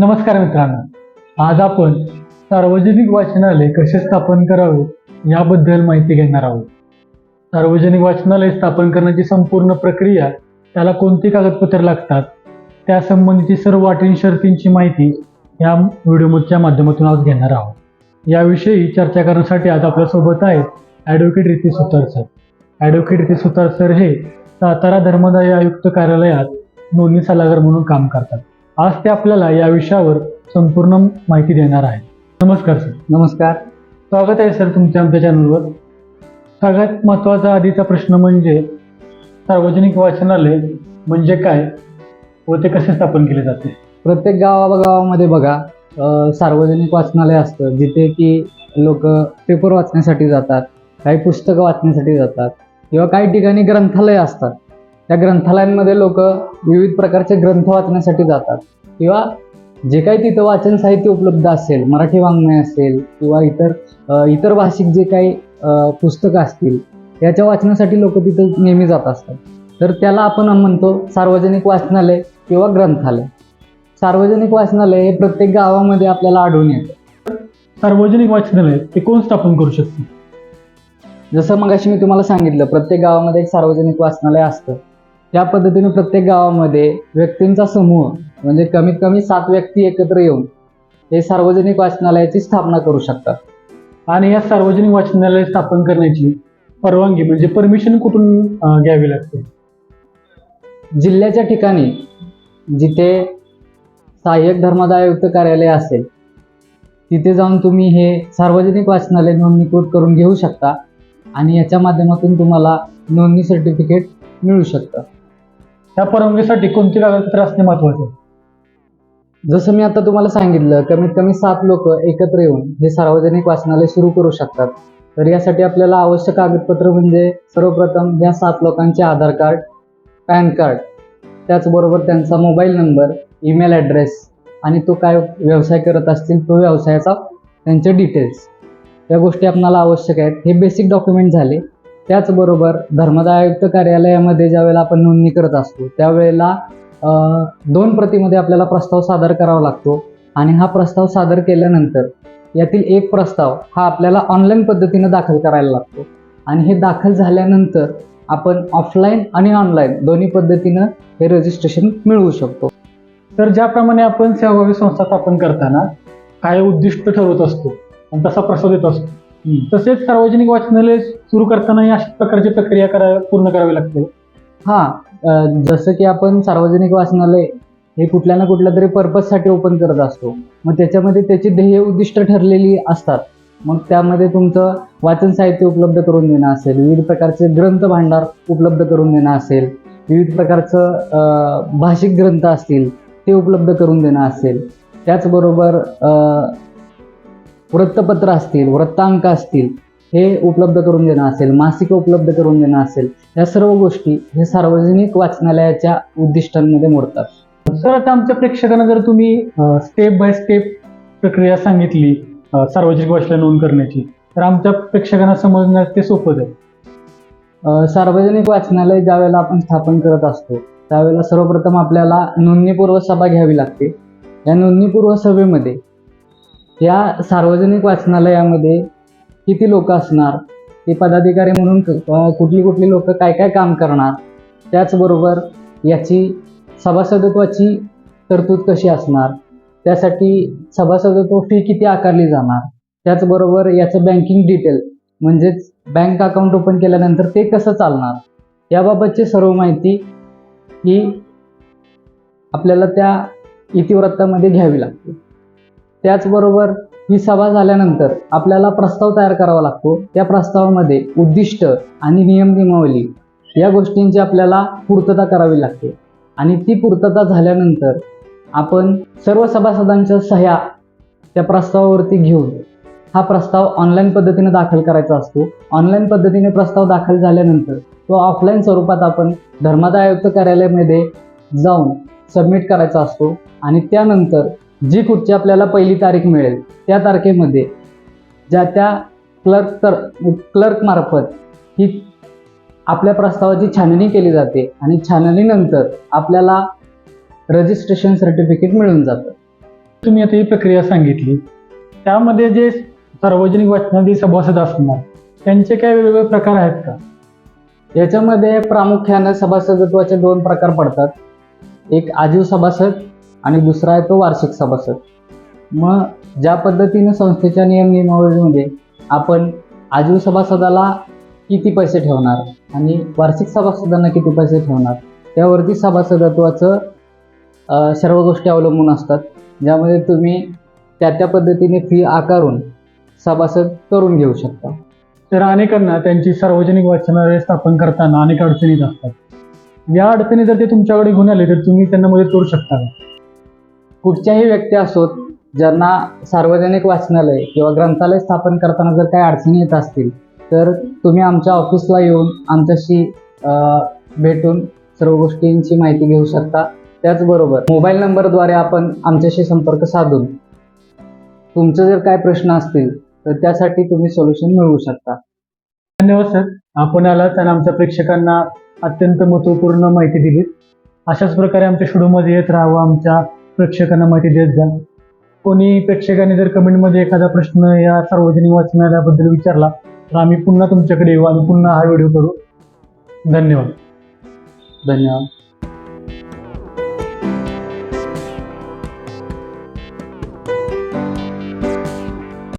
नमस्कार मित्रांनो. आज आपण सार्वजनिक वाचनालय कसे स्थापन करावे याबद्दल माहिती घेणार आहोत. सार्वजनिक वाचनालय स्थापन करण्याची संपूर्ण प्रक्रिया त्याला कोणती कागदपत्रे लागतात त्यासंबंधीची सर्व अटी शर्तींची माहिती या व्हिडिओच्या माध्यमातून आज घेणार आहोत. याविषयी चर्चा करण्यासाठी आज आपल्यासोबत आहेत ॲडव्होकेट रिती सुतार सर. ॲडव्होकेट रिती सुतार सर हे सातारा धर्मदाय आयुक्त कार्यालयात नोंदणी सल्लागार म्हणून काम करतात. आज ते आपल्याला या विषयावर संपूर्ण माहिती देणार आहे नमस्कार सर. नमस्कार. स्वागत आहे सर तुमच्या आमच्या चॅनलवर. सगळ्यात महत्त्वाचा आधीचा प्रश्न म्हणजे सार्वजनिक वाचनालय म्हणजे काय व ते कसे स्थापन केले जाते? प्रत्येक गावागावामध्ये बघा सार्वजनिक वाचनालय असतं जिथे की लोक पेपर वाचण्यासाठी जातात काही पुस्तकं वाचण्यासाठी जातात किंवा काही ठिकाणी ग्रंथालय असतात. त्या ग्रंथालयांमध्ये लोक विविध प्रकारचे ग्रंथ वाचण्यासाठी जातात. किंवा जे काही तिथं वाचन साहित्य उपलब्ध असेल मराठी वाङ्मय असेल किंवा इतर इतर भाषिक जे काही पुस्तकं असतील याच्या वाचण्यासाठी लोक तिथं नेहमी जात असतात. तर त्याला आपण म्हणतो सार्वजनिक वाचनालय किंवा ग्रंथालय. सार्वजनिक वाचनालय हे प्रत्येक गावामध्ये आपल्याला आढळून येतं. सार्वजनिक वाचनालय ते कोण स्थापन करू शकते? जसं मगाशी मी तुम्हाला सांगितलं प्रत्येक गावामध्ये एक सार्वजनिक वाचनालय असतं. त्या पद्धतीने प्रत्येक गावामध्ये व्यक्तींचा समूह म्हणजे कमीत कमी सात व्यक्ती एकत्र येऊन हे सार्वजनिक वाचनालयाची स्थापना करू शकतात. आणि या सार्वजनिक वाचनालय स्थापन करण्याची परवानगी म्हणजे परमिशन कुठून घ्यावी लागते? जिल्ह्याच्या ठिकाणी जिथे सहाय्यक धर्मादाय आयुक्त कार्यालय असेल तिथे जाऊन तुम्ही हे सार्वजनिक वाचनालय नोंदणीकृत करून घेऊ शकता आणि याच्या माध्यमातून तुम्हाला नोंदणी सर्टिफिकेट मिळू शकतं. त्या परवानगीसाठी कोणती कागदपत्र असणे महत्त्वाचे आहे? जसं मी आता तुम्हाला सांगितलं कमीत कमी सात लोक एकत्र येऊन हे सार्वजनिक वाचनालय सुरू करू शकतात. तर यासाठी आपल्याला आवश्यक कागदपत्र म्हणजे सर्वप्रथम या सात लोकांचे आधार कार्ड पॅन कार्ड त्याचबरोबर त्यांचा मोबाईल नंबर ईमेल ॲड्रेस आणि तो काय व्यवसाय करत असतील तो व्यवसायाचा त्यांचे डिटेल्स. या गोष्टी आपणाला आवश्यक आहेत. हे बेसिक डॉक्युमेंट झाले. त्याचबरोबर धर्मदाय आयुक्त कार्यालयामध्ये ज्यावेळेला आपण नोंदणी करत असतो त्यावेळेला दोन प्रतीमध्ये आपल्याला प्रस्ताव सादर करावा लागतो आणि हा प्रस्ताव सादर केल्यानंतर यातील एक प्रस्ताव हा आपल्याला ऑनलाईन पद्धतीनं दाखल करायला लागतो आणि हे दाखल झाल्यानंतर आपण ऑफलाईन आणि ऑनलाईन दोन्ही पद्धतीनं हे रजिस्ट्रेशन मिळवू शकतो. तर ज्याप्रमाणे आपण सहभागी संस्था स्थापन करताना काय उद्दिष्ट ठरवत असतो आणि तसा प्रसाद देत असतो. तसेच सार्वजनिक वाचनालय सुरू करतानाही अशा प्रकारची प्रक्रिया करा पूर्ण करावी लागते. हां जसं की आपण सार्वजनिक वाचनालय हे कुठल्या ना कुठल्या तरी पर्पजसाठी ओपन करत असतो. मग त्याच्यामध्ये त्याची ध्येय उद्दिष्ट ठरलेली असतात. मग त्यामध्ये तुमचं वाचन साहित्य उपलब्ध करून देणं असेल विविध प्रकारचे ग्रंथ भांडार उपलब्ध करून देणं असेल विविध प्रकारचं भाषिक ग्रंथ असतील ते उपलब्ध करून देणं असेल. त्याचबरोबर वृत्तपत्र असतील वृत्तांक असतील हे उपलब्ध करून देणं असेल मासिकं उपलब्ध करून देणं असेल या सर्व गोष्टी हे सार्वजनिक वाचनालयाच्या उद्दिष्टांमध्ये मोडतात. सर आता आमच्या प्रेक्षकांना जर तुम्ही स्टेप बाय स्टेप प्रक्रिया सांगितली सार्वजनिक वाचनालय नोंद करण्याची तर आमच्या प्रेक्षकांना समजण्यास ते सोपं जाईल. सार्वजनिक वाचनालय ज्यावेळेला आपण स्थापन करत असतो त्यावेळेला सर्वप्रथम आपल्याला नोंदणीपूर्व सभा घ्यावी लागते. या नोंदणीपूर्व सभेमध्ये या सार्वजनिक वाचनालयामध्ये किती लोक असणार? ते पदाधिकारी म्हणून कुठली कुठली लोक काय काय काम करणार? त्याचबरोबर याची सभासदत्वाची तरतूद कशी असणार? त्यासाठी सभासदत्व फी किती आकारली जाणार? त्याचबरोबर याचं बँकिंग डिटेल म्हणजेच बँक अकाउंट ओपन केल्यानंतर ते कसं चालणार? याबाबतची सर्व माहिती ही आपल्याला त्या इतिवृत्तामध्ये घ्यावी लागते. त्याचबरोबर ही सभा झाल्यानंतर आपल्याला प्रस्ताव तयार करावा लागतो. त्या प्रस्तावामध्ये उद्दिष्ट आणि नियम नियमावली या गोष्टींची आपल्याला पूर्तता करावी लागते. आणि ती पूर्तता झाल्यानंतर आपण सर्व सभासदांच्या सह्या त्या प्रस्तावावरती घेऊन हा प्रस्ताव ऑनलाईन पद्धतीने दाखल करायचा असतो. ऑनलाईन पद्धतीने प्रस्ताव दाखल झाल्यानंतर तो ऑफलाईन स्वरूपात आपण धर्मादाय आयुक्त कार्यालयामध्ये जाऊन सबमिट करायचा असतो. आणि त्यानंतर जी कुठची आपल्याला पहिली तारीख मिळेल त्या तारखेमध्ये ज्या त्या क्लर्क तर क्लर्कमार्फत ही आपल्या प्रस्तावाची छाननी केली जाते आणि छाननीनंतर आपल्याला रजिस्ट्रेशन सर्टिफिकेट मिळून जातं. तुम्ही आता ही प्रक्रिया सांगितली. त्यामध्ये जे सार्वजनिक वाचनालय सभासद असणार त्यांचे काय वेगवेगळे प्रकार आहेत का? याच्यामध्ये प्रामुख्यानं सभासदत्वाचे दोन प्रकार पडतात. एक आजीव सभासद आणि दुसरा आहे तो वार्षिक सभासद मग ज्या पद्धतीने संस्थेच्या नियम नियमावलीमध्ये आपण आजीव सभासदाला किती पैसे ठेवणार आणि वार्षिक सभासदांना किती पैसे ठेवणार त्यावरती सभासदत्वाचं सर्व गोष्टी अवलंबून असतात. ज्यामध्ये तुम्ही त्या त्या पद्धतीने फी आकारून सभासद करून घेऊ शकता. तर अनेकांना त्यांची सार्वजनिक वाचनालय स्थापन करताना अनेक अडचणी असतात. या अडचणी जर ते तुमच्याकडे घेऊन आले तर तुम्ही त्यांना मदत करू शकता का? कुठच्याही व्यक्ती असोत ज्यांना सार्वजनिक वाचनालय किंवा ग्रंथालय स्थापन करताना जर काही अडचणी येत असतील तर तुम्ही आमच्या ऑफिसला येऊन आमच्याशी भेटून सर्व गोष्टींची माहिती घेऊ शकता. त्याचबरोबर मोबाईल नंबरद्वारे आपण आमच्याशी संपर्क साधून तुमचे जर काय प्रश्न असतील तर त्यासाठी तुम्ही सोल्युशन मिळवू शकता. धन्यवाद सर. आपण आलात आणि आमच्या प्रेक्षकांना अत्यंत महत्त्वपूर्ण माहिती दिली अशाच प्रकारे आमच्या स्टुडिओमध्ये येत राहावं आमच्या प्रेक्षकांना माहिती देत जा. कोणी प्रेक्षकांनी जर कमेंटमध्ये एखादा प्रश्न या सार्वजनिक वाचनालयाबद्दल विचारला तर आम्ही पुन्हा तुमच्याकडे येऊ आणि पुन्हा हा व्हिडिओ करू. धन्यवाद. धन्यवाद.